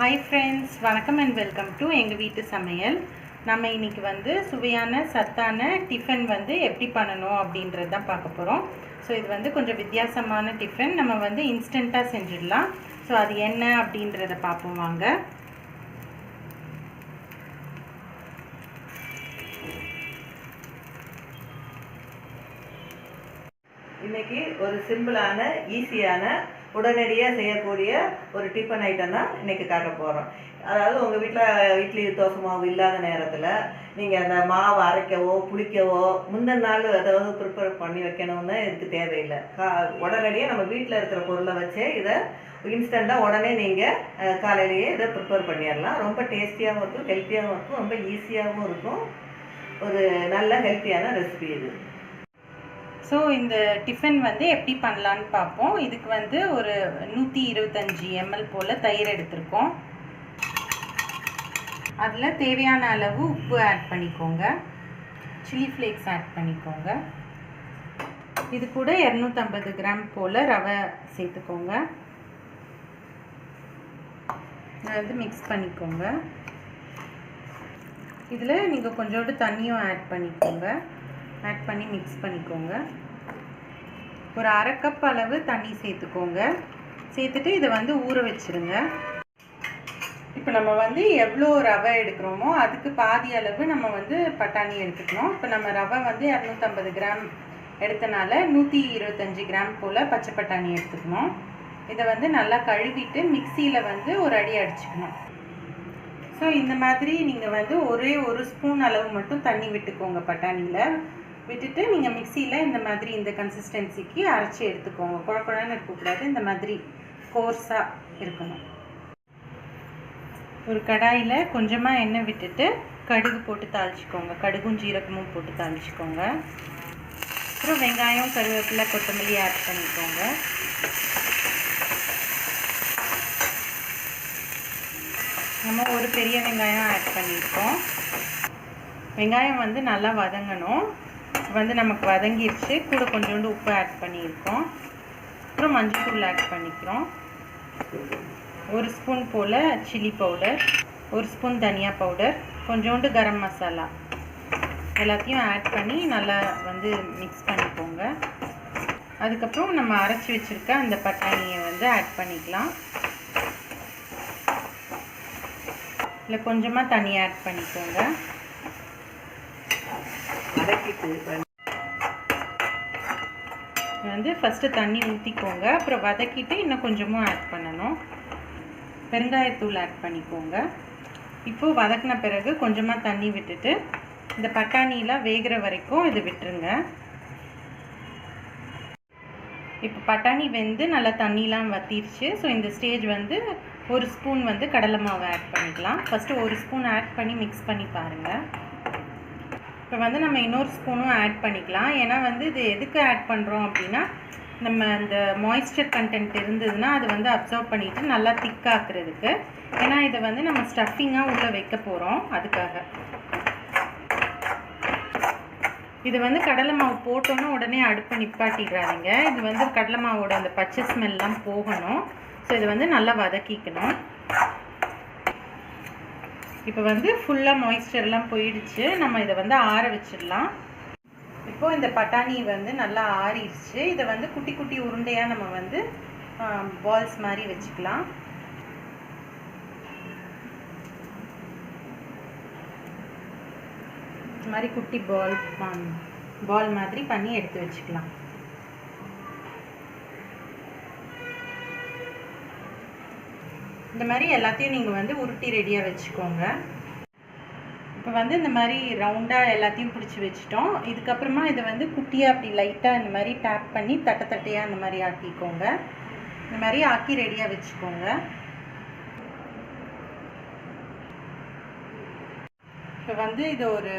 Hi friends வணக்கம் and welcome to எங்கள் வீட்டு சமையல். நம்ம இன்றைக்கி வந்து சுவையான சத்தான டிஃபன் வந்து எப்படி பண்ணணும் அப்படின்றது தான் பார்க்க போகிறோம் ஸோ இது வந்து கொஞ்சம் வித்தியாசமான டிஃபன் நம்ம வந்து இன்ஸ்டண்ட்டாக செஞ்சிடலாம். ஸோ அது என்ன அப்படின்றத பார்ப்போம் வாங்க. இன்றைக்கி ஒரு சிம்பிளான ஈஸியான உடனடியாக செய்யக்கூடிய ஒரு டிஃபன் ஐட்டம் தான் இன்றைக்கி காட்ட போகிறோம் அதாவது உங்கள் வீட்டில் இட்லி தோசை மாவு இல்லாத நேரத்தில் நீங்கள் அந்த மாவு அரைக்கவோ புளிக்கவோ முந்தின நாள் அதாவது ப்ரிப்பேர் பண்ணி வைக்கணும்னு இதுக்கு தேவையில்லை. கா உடனடியாக நம்ம வீட்டில் இருக்கிற பொருளை வச்சே இதை இன்ஸ்டண்ட்டாக உடனே நீங்கள் காலையிலேயே இதை ப்ரிப்பேர் பண்ணிடலாம். ரொம்ப டேஸ்டியாகவும் இருக்கும் ஹெல்த்தியாகவும் இருக்கும் ரொம்ப ஈஸியாகவும் இருக்கும். ஒரு நல்ல ஹெல்த்தியான ரெசிபி இது. ஸோ இந்த டிஃபன் வந்து எப்படி பண்ணலான்னு பார்ப்போம். இதுக்கு வந்து ஒரு நூற்றி இருபத்தஞ்சி எம்எல் போல் தயிர் எடுத்திருக்கோம். அதில் தேவையான அளவு உப்பு ஆட் பண்ணிக்கோங்க. சில்லி ஃப்ளேக்ஸ் ஆட் பண்ணிக்கோங்க. இது கூட இரநூத்தம்பது கிராம் போல் ரவை சேர்த்துக்கோங்க. இதை வந்து மிக்ஸ் பண்ணிக்கோங்க. இதில் நீங்கள் கொஞ்சோண்டு தண்ணியும் ஆட் பண்ணிக்கோங்க. ஆட் பண்ணி மிக்ஸ் பண்ணிக்கோங்க. ஒரு அரை கப் அளவு தண்ணி சேர்த்துக்கோங்க. சேர்த்துட்டு இதை வந்து ஊற வச்சுருங்க. இப்போ நம்ம வந்து எவ்வளோ ரவை எடுக்கிறோமோ அதுக்கு பாதி அளவு நம்ம வந்து பட்டாணி எடுத்துக்கணும். இப்போ நம்ம ரவை வந்து இரநூத்தம்பது கிராம் எடுத்தனால நூற்றி இருபத்தஞ்சி கிராம் போல் பச்சை பட்டாணி எடுத்துக்கணும். இதை வந்து நல்லா கழுவிட்டு மிக்சியில் வந்து ஒரு அடி அடிச்சுக்கணும். ஸோ இந்த மாதிரி நீங்கள் வந்து ஒரே ஒரு ஸ்பூன் அளவு மட்டும் தண்ணி விட்டுக்கோங்க பட்டாணியில். விட்டுட்டு நீங்கள் மிக்சியில் இந்த மாதிரி இந்த கன்சிஸ்டன்சிக்கு அரைச்சி எடுத்துக்கோங்க. குழ இருக்கக்கூடாது. இந்த மாதிரி கோர்ஸாக இருக்கணும். ஒரு கடாயில் கொஞ்சமாக எண்ணெய் விட்டுட்டு கடுகு போட்டு தாளிச்சிக்கோங்க. கடுகும் ஜீரகமும் போட்டு தாளிச்சிக்கோங்க. அப்புறம் வெங்காயம் கருவேப்பிலை கொத்தமல்லி ஆட் பண்ணிக்கோங்க. நம்ம ஒரு பெரிய வெங்காயம் ஆட் பண்ணியிருக்கோம். வெங்காயம் வந்து நல்லா வதங்கணும். வந்து நமக்கு வதங்கிருச்சு. கூட கொஞ்சோண்டு உப்பு ஆட் பண்ணியிருக்கோம். அப்புறம் மஞ்சள் ஆட் பண்ணிக்கிறோம். ஒரு ஸ்பூன் போல் சில்லி பவுடர் ஒரு ஸ்பூன் தனியா பவுடர் கொஞ்சோண்டு கரம் மசாலா. எல்லாத்தையும் ஆட் பண்ணி நல்லா வந்து மிக்ஸ் பண்ணிக்கோங்க. அதுக்கப்புறம் நம்ம அரைச்சி வச்சுருக்க அந்த பட்டாணியை வந்து ஆட் பண்ணிக்கலாம். இல்லை கொஞ்சமாக தண்ணி ஆட் பண்ணிக்கோங்க. வந்து ஃபஸ்ட்டு தண்ணி ஊற்றிக்கோங்க அப்புறம் வதக்கிட்டு இன்னும் கொஞ்சமும் ஆட் பண்ணணும். பெருங்காயத்தூள் ஆட் பண்ணிக்கோங்க. இப்போது வதக்கின பிறகு கொஞ்சமாக தண்ணி விட்டுட்டு இந்த பட்டாணியெலாம் வேகிற வரைக்கும் இது விட்டுருங்க. இப்போ பட்டாணி வெந்து நல்லா தண்ணிலாம் வத்திருச்சு. ஸோ இந்த ஸ்டேஜ் வந்து ஒரு ஸ்பூன் வந்து கடலை மாவு ஆட் பண்ணிக்கலாம். ஃபஸ்ட்டு ஒரு ஸ்பூன் ஆட் பண்ணி மிக்ஸ் பண்ணி பாருங்கள் இப்போ வந்து நம்ம இன்னொரு ஸ்பூனும் ஆட் பண்ணிக்கலாம். ஏன்னா வந்து இது எதுக்கு ஆட் பண்ணுறோம் அப்படின்னா நம்ம அந்த மாய்ஸ்சர் கண்டென்ட் இருந்ததுன்னா அது வந்து அப்சர்வ் பண்ணிவிட்டு நல்லா திக்காக்குறதுக்கு ஏன்னா இதை வந்து நம்ம ஸ்டஃபிங்காக உள்ளே வைக்க போகிறோம் அதுக்காக. இது வந்து கடலை மாவு போட்டோன்னா உடனே அடுப்பை நிப்பாட்டிடுறாதீங்க இது வந்து கடலை மாவோட அந்த பச்சை ஸ்மெல்லாம் போகணும். ஸோ இது வந்து நல்லா வதக்கிக்கணும். இப்போ வந்து ஃபுல்லாக மாய்ஸ்டர்லாம் போயிடுச்சு. நம்ம இதை வந்து ஆற வச்சிடலாம். இப்போது இந்த பட்டாணி வந்து நல்லா ஆறிடுச்சு. இதை வந்து குட்டி குட்டி உருண்டையாக நம்ம வந்து பால்ஸ் மாதிரி வச்சுக்கலாம். இது மாதிரி குட்டி பால் பால் மாதிரி பண்ணி எடுத்து வச்சுக்கலாம். இந்த மாதிரி எல்லாத்தையும் நீங்கள் வந்து உருட்டி ரெடியாக வச்சுக்கோங்க. இப்போ வந்து இந்த மாதிரி ரவுண்டாக எல்லாத்தையும் பிடிச்சி வச்சிட்டோம். இதுக்கப்புறமா இதை வந்து குட்டியாக அப்படி லைட்டாக இந்த மாதிரி டேப் பண்ணி தட்டை தட்டையாக இந்த மாதிரி ஆக்கிக்கோங்க. இந்த மாதிரி ஆக்கி ரெடியாக வச்சுக்கோங்க. இப்போ வந்து இது ஒரு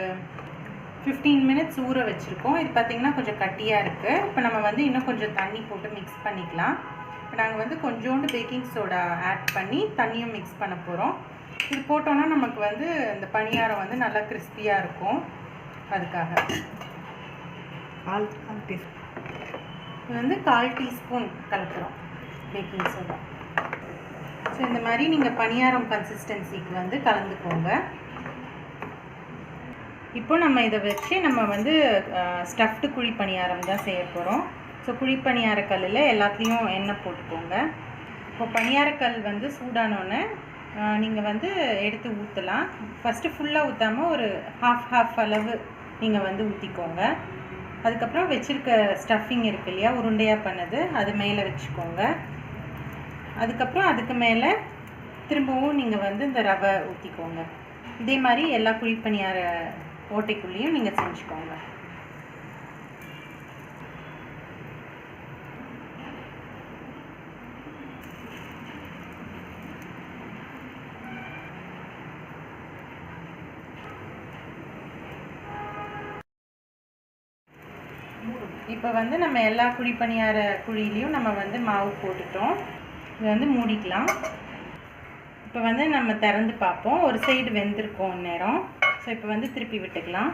ஃபிஃப்டீன் மினிட்ஸ் ஊற வச்சுருக்கோம். இது பார்த்திங்கன்னா கொஞ்சம் கட்டியாக இருக்குது இப்போ நம்ம வந்து இன்னும் கொஞ்சம் தண்ணி போட்டு மிக்ஸ் பண்ணிக்கலாம். இப்போ நாங்கள் வந்து கொஞ்சோண்டு பேக்கிங் சோடா ஆட் பண்ணி தண்ணியும் மிக்ஸ் பண்ண போகிறோம் இது போட்டோன்னா நமக்கு வந்து இந்த பணியாரம் வந்து நல்லா கிறிஸ்பியாக இருக்கும். அதுக்காக. கால் கால் டீ. இது வந்து கால் டீஸ்பூன் கலக்கிறோம் பேக்கிங் சோடா. ஸோ இந்த மாதிரி நீங்கள் பணியாரம் கன்சிஸ்டன்சிக்கு வந்து கலந்துக்கோங்க. இப்போ நம்ம இதை வச்சு நம்ம வந்து ஸ்டஃப்டு குழி பணியாரம் தான் செய்ய போகிறோம் ஸோ குழி பணியார கல்லில் எல்லாத்துலேயும் எண்ணெய் போட்டுக்கோங்க. இப்போ பணியாரக்கல் வந்து சூடானோன்னே நீங்கள் வந்து எடுத்து ஊற்றலாம் ஃபஸ்ட்டு ஃபுல்லாக ஊற்றாமல் ஒரு ஹாஃப் ஹாஃப் அளவு நீங்கள் வந்து ஊற்றிக்கோங்க அதுக்கப்புறம் வச்சுருக்க ஸ்டஃபிங் இருக்கு இல்லையா உருண்டையாக பண்ணது அது மேலே வச்சுக்கோங்க. அதுக்கப்புறம் அதுக்கு மேலே திரும்பவும் நீங்கள் வந்து இந்த ரவை ஊற்றிக்கோங்க இதே மாதிரி எல்லா குழிப்பணியார ஓட்டைக்குள்ளேயும் நீங்கள் செஞ்சுக்கோங்க. இப்போ வந்து நம்ம எல்லா குழி பணியார குழியிலையும் நம்ம வந்து மாவு போட்டுட்டோம். இது வந்து மூடிக்கலாம். இப்போ வந்து நம்ம திறந்து பார்ப்போம். ஒரு சைடு வெந்திருக்கோம் நேரம். ஸோ இப்போ வந்து திருப்பி விட்டுக்கலாம்.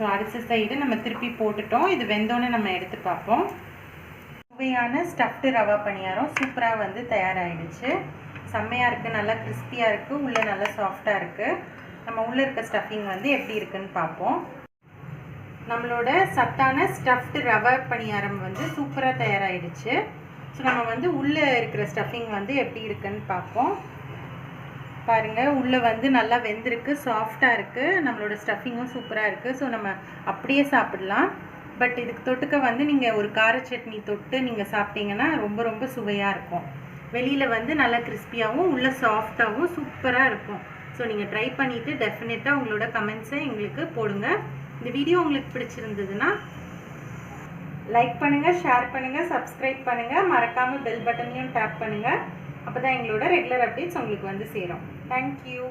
ஸோ அடுத்த சைடு நம்ம திருப்பி போட்டுட்டோம். இது வெந்தோன்னே நம்ம எடுத்து பார்ப்போம். சுவையான ஸ்டஃப்டு ரவா பணியாரம் சூப்பராக வந்து தயாராகிடுச்சு செம்மையாக இருக்குது நல்லா கிறிஸ்பியாக இருக்குது உள்ளே நல்லா சாஃப்டாக இருக்குது நம்ம உள்ளே இருக்க ஸ்டஃபிங் வந்து எப்படி இருக்குன்னு பார்ப்போம். நம்மளோட சத்தான ஸ்டஃப்டு ரவா பணியாரம் வந்து சூப்பராக தயாராகிடுச்சு ஸோ நம்ம வந்து உள்ளே இருக்கிற ஸ்டஃபிங் வந்து எப்படி இருக்குன்னு பார்ப்போம். பாருங்கள் உள்ளே வந்து நல்லா வெந்திருக்கு சாஃப்டாக இருக்குது நம்மளோட ஸ்டஃபிங்கும் சூப்பராக இருக்குது ஸோ நம்ம அப்படியே சாப்பிடலாம். பட் இதுக்கு தொட்டுக்க வந்து நீங்கள் ஒரு கார சட்னி தொட்டு நீங்கள் சாப்பிட்டீங்கன்னா ரொம்ப ரொம்ப சுவையாக இருக்கும். வெளியில் வந்து நல்லா கிறிஸ்பியாகவும் உள்ளே சாஃப்டாகவும் சூப்பராக இருக்கும். ஸோ நீங்கள் ட்ரை பண்ணிவிட்டு டெஃபினட்டாக உங்களோட கமெண்ட்ஸை எங்களுக்கு போடுங்க. இந்த வீடியோ உங்களுக்கு பிடிச்சிருந்ததுன்னா லைக் பண்ணுங்கள் ஷேர் பண்ணுங்கள் சப்ஸ்கிரைப் பண்ணுங்கள் மறக்காமல் பெல் பட்டனையும் டேப் பண்ணுங்கள் அப்போ தான் எங்களோட ரெகுலர் அப்டேட்ஸ் உங்களுக்கு வந்து சேரும். தேங்க்யூ